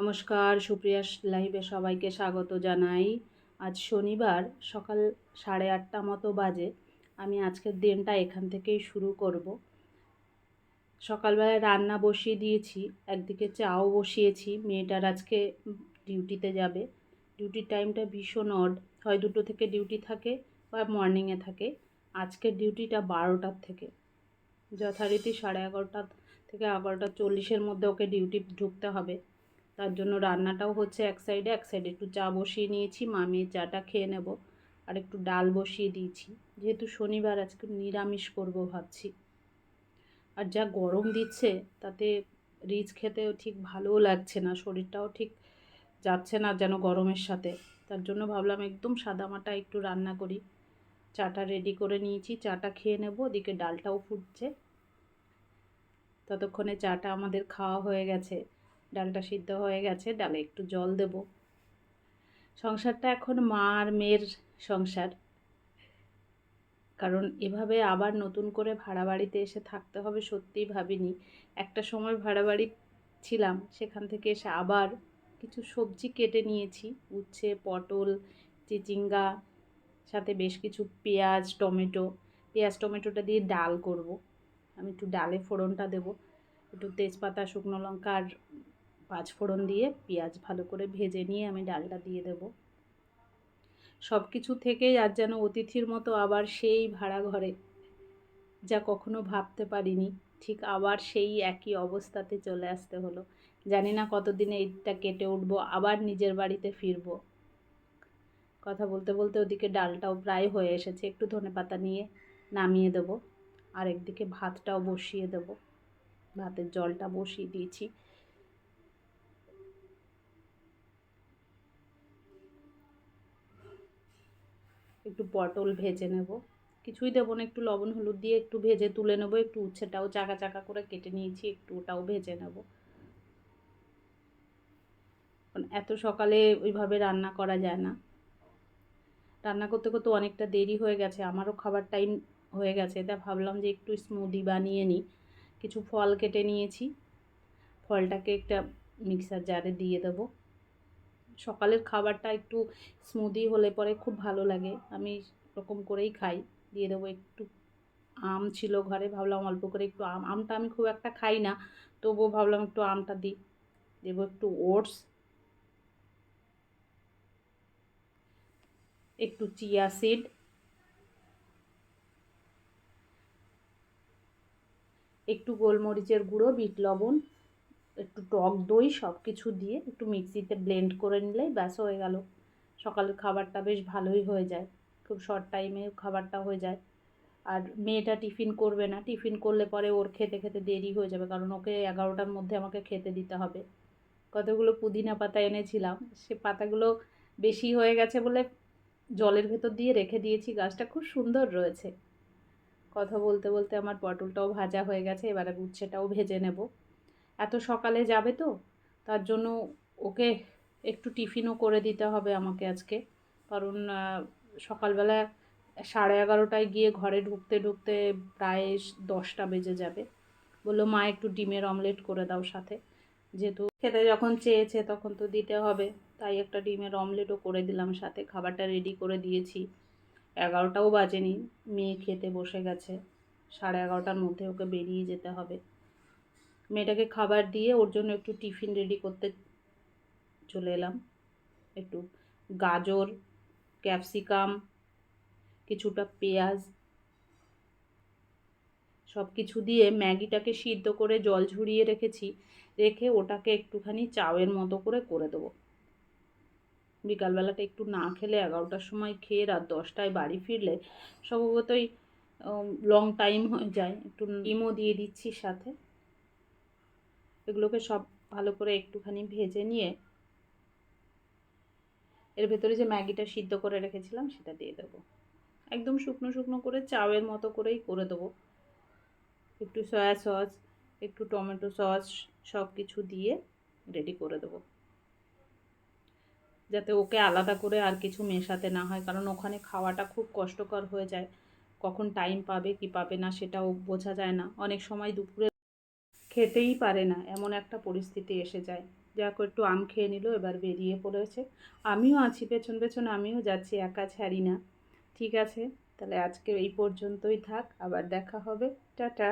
নমস্কার, সুপ্রিয়া লাইভে সবাইকে স্বাগত জানাই। আজ শনিবার, সকাল সাড়ে আটটা মতো বাজে। আমি আজকের দিনটা এখান থেকেই শুরু করব। সকালবেলায় রান্না বসিয়ে দিয়েছি, একদিকে চাও বসিয়েছি, মেয়েটার আজকে ডিউটিতে যাবে। ডিউটির টাইমটা ভীষণ অড, হয় দুটো থেকে ডিউটি থাকে বা মর্নিংয়ে থাকে। আজকের ডিউটিটা বারোটার থেকে। যথারীতি সাড়ে এগারোটা থেকে এগারোটা চল্লিশের মধ্যে ওকে ডিউটি ঢুকতে হবে। তার জন্য রান্নাটাও হচ্ছে এক সাইডে এক সাইডে একটু চা বসিয়ে নিয়েছি মামির চাটা খেয়ে নেব। আর একটু ডাল বসিয়ে দিয়েছি। যেহেতু শনিবার, আজকে নিরামিষ করব ভাবছি। আর যা গরম দিচ্ছে, তাতে রিচ খেতেও ঠিক ভালোও লাগছে না, শরীরটাও ঠিক যাচ্ছে না যেন গরমের সাথে। তার জন্য ভাবলাম একদম সাদামাটা একটু রান্না করি। চাটা রেডি করে নিয়েছি, চাটা খেয়ে নেব, ওদিকে ডালটাও ফুটছে। ততক্ষণে চাটা আমাদের খাওয়া হয়ে গেছে। ডালটা সিদ্ধ হয়ে গেছে, ডালে একটু জল দেব। সংসারটা এখন মা আর মেয়ের সংসার। কারণ এভাবে আবার নতুন করে ভাড়া বাড়িতে এসে থাকতে হবে সত্যিই ভাবিনি। একটা সময় ভাড়া বাড়ি ছিলাম, সেখান থেকে এসে আবার কিছু সবজি কেটে নিয়েছি, উচ্ছে, পটল, চিচিঙ্গা, সাথে বেশ কিছু পেঁয়াজ, টমেটো। পেঁয়াজ, টমেটোটা দিয়ে ডাল করব। আমি একটু ডালে ফোড়নটা দেব, একটু তেজপাতা, শুকনো লঙ্কা আর পাঁচফোড়ন দিয়ে পেঁয়াজ ভালো করে ভেজে নিয়ে আমি ডালটা দিয়ে দেব। সব কিছু থেকেই আর যেন অতিথির মতো আবার সেই ভাড়া ঘরে যা কখনো ভাবতে পারিনি, ঠিক আবার সেই একই অবস্থাতে চলে আসতে হলো। জানি না কতদিনে এইটা কেটে উঠবো, আবার নিজের বাড়িতে ফিরবো। কথা বলতে বলতে ওদিকে ডালটাও প্রায় হয়ে এসেছে, একটু ধনে পাতা নিয়ে নামিয়ে দেবো। আর একদিকে ভাতটাও বসিয়ে দেব। ভাতের জলটা বসিয়ে দিয়েছি। একটু পটল ভেজে নেব। কিছুই দেবো না, একটু লবণ, হলুদ দিয়ে একটু ভেজে তুলে নেব। একটু উচ্ছেটাও চাকা চাকা করে কেটে নিয়েছি, একটু ওটাও ভেজে নেব। এত সকালে ওইভাবে রান্না করা যায় না। রান্না করতে করতে অনেকটা দেরি হয়ে গেছে, আমারও খাবার টাইম হয়ে গেছে, তা ভাবলাম যে একটু স্মুদি বানিয়ে নিই। কিছু ফল কেটে নিয়েছি, ফলটাকে একটা মিক্সার জারে দিয়ে দেবো। সকালের খাবারটা একটু স্মুদি হলে পরে খুব ভালো লাগে। আমি রকম করেই খাই। দিয়ে দেবো একটু আম ছিল ঘরে, ভাবলাম অল্প করে একটু আম। আমটা আমি খুব একটা খাই না, তবুও ভাবলাম একটু আমটা দিই। দেবো একটু ওটস। একটু চিয়া সিড। একটু গোলমরিচের গুঁড়ো, বিট লবণ। একটু টক দই সব কিছু দিয়ে একটু মিক্সিতে ব্লেন্ড করে নিলেই ব্যাস হয়ে গেল। সকালের খাবারটা বেশ ভালোই হয়ে যায়। খুব শর্ট টাইমে খাবারটা হয়ে যায়। আর মেয়েটা টিফিন করবে না। টিফিন করলে পরে ওর খেতে খেতে দেরি হয়ে যাবে কারণ ওকে এগারোটার মধ্যে আমাকে খেতে দিতে হবে। কতগুলো পুদিনা পাতা এনেছিলাম। সে পাতাগুলো বেশি হয়ে গেছে বলে জলের ভেতর দিয়ে রেখে দিয়েছি। গাছটা খুব সুন্দর রয়েছে। কথা বলতে বলতে আমার পটলটাও ভাজা হয়ে গেছে। এবারে উচ্ছেটাও ভেজে নেব। এত সকালে যাবে তো, তার জন্য ওকে একটু টিফিনও করে দিতে হবে আমাকে আজকে। কারণ সকালবেলা সাড়ে এগারোটায় গিয়ে ঘরে ঢুকতে ঢুকতে প্রায় দশটা বেজে যাবে। বলল, মা, একটু ডিমের অমলেট করে দাও সাথে। যেহেতু খেতে যখন চেয়েছে তখন তো দিতে হবে, তাই একটা ডিমের অমলেটও করে দিলাম সাথে। খাবারটা রেডি করে দিয়েছি। এগারোটাও বাজেনি, মেয়ে খেতে বসে গেছে। সাড়ে এগারোটার মধ্যে ওকে বেরিয়ে যেতে হবে। মেয়েটাকে খাবার দিয়ে ওর জন্য একটু টিফিন রেডি করতে চলে এলাম। একটু গাজর ক্যাপসিকাম কিছুটা পেঁয়াজ সব কিছু দিয়ে ম্যাগিটাকে সিদ্ধ করে জল ঝরিয়ে রেখেছি, রেখে ওটাকে একটুখানি চাউয়ের মতো করে করে দেবো। বিকালবেলাটা একটু না খেলে এগারোটার সময় খেয়ে রাত দশটায় বাড়ি ফিরলে সম্ভবতই লং টাইম হয়ে যায়। একটু ডিমও দিয়ে দিচ্ছি সাথে। এগুলোকে সব ভালো করে একটুখানি ভেজে নিয়ে এর ভেতরে যে ম্যাগিটা সিদ্ধ করে রেখেছিলাম সেটা দিয়ে দেবো। একদম শুকনো শুকনো করে চাউয়ের মতো করেই করে দেবো। একটু সয়া সস, একটু টমেটো সস সব কিছু দিয়ে রেডি করে দেবো। যাতে ওকে আলাদা করে আর কিছু মেশাতে না হয়, কারণ ওখানে খাওয়াটা খুব কষ্টকর হয়ে যায়। কখন টাইম পাবে, কি পাবে না সেটাও বোঝা যায় না। অনেক সময় দুপুরে খেতেই পারে না, এমন একটা পরিস্থিতি এসে যায়। যাক, একটু আম খেয়ে নিল, এবার বেরিয়ে পড়েছে। আমিও আছি, পেছন পেছন আমিও যাচ্ছি, একা ছাড়ি না। ঠিক আছে, তাহলে আজকে এই পর্যন্তই থাক, আবার দেখা হবে। টাটা!